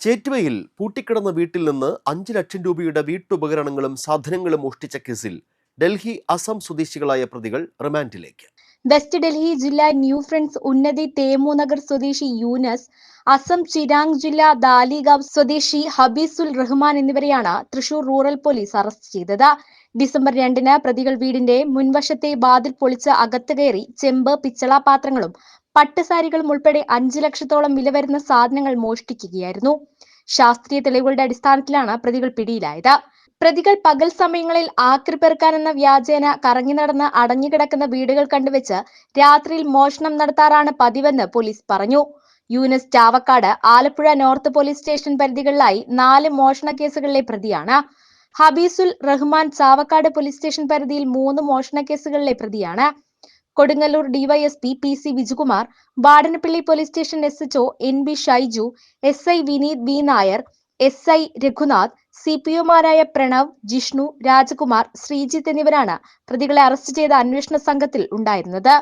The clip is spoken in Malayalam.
ചേറ്റുവയിൽ പൂട്ടിക്കിടന്ന വീട്ടിൽ നിന്ന് അഞ്ച് ലക്ഷം രൂപയുടെ വീട്ടുപകരണങ്ങളും സാധനങ്ങളും മോഷ്ടിച്ച കേസിൽ ഡൽഹി അസം സ്വദേശികളായ പ്രതികൾ റിമാൻഡിലേക്ക്. വെസ്റ്റ് ഡൽഹി ജില്ലാ ന്യൂ ഫ്രണ്ട്സ് ഉന്നതി തേമൂനഗർ സ്വദേശി യൂനസ് അസം ചിരാങ് ജില്ലാ ദാലിഗാവ് സ്വദേശി ഹബീസുൽ റഹ്മാൻ എന്നിവരെയാണ് തൃശൂർ റൂറൽ പോലീസ് അറസ്റ്റ് ചെയ്തത്. ഡിസംബർ രണ്ടിന് പ്രതികൾ വീടിന്റെ മുൻവശത്തെ വാതിൽ പൊളിച്ച് അകത്ത് കയറി ചെമ്പ് പിച്ചള പാത്രങ്ങളും പട്ടുസാരികളും ഉൾപ്പെടെ അഞ്ചു ലക്ഷത്തോളം വില വരുന്ന സാധനങ്ങൾ മോഷ്ടിക്കുകയായിരുന്നു. ശാസ്ത്രീയ തെളിവുകളുടെ അടിസ്ഥാനത്തിലാണ് പ്രതികൾ പിടിയിലായത്. പ്രതികൾ പകൽ സമയങ്ങളിൽ ആക്രി പെറുക്കാനെന്ന വ്യാജേന കറങ്ങി നടന്ന് അടഞ്ഞുകിടക്കുന്ന വീടുകൾ കണ്ടുവച്ച് രാത്രിയിൽ മോഷണം നടത്താറാണ് പതിവെന്ന് പോലീസ് പറഞ്ഞു. Yunus Chavakkad Alappuzha north police station പരിധികളിലായി നാല് മോഷണ കേസുകളിലെ പ്രതിയാണ്. ഹബീസുൽ റഹ്മാൻ ചാവക്കാട് പോലീസ് സ്റ്റേഷൻ പരിധിയിൽ മൂന്ന് മോഷണ കേസുകളിലെ പ്രതിയാണ്. Kodungallur DYSP P C Vijukumar Vadanappally police station S HO N B Shaiju S I Vineeth V Nair S I Raghunath C P ഒമാരായ Pranav Jishnu Rajkumar Sreejith എന്നിവരാണ് പ്രതികളെ അറസ്റ്റ് ചെയ്ത അന്വേഷണ സംഘത്തിൽ ഉണ്ടായിരുന്നത്.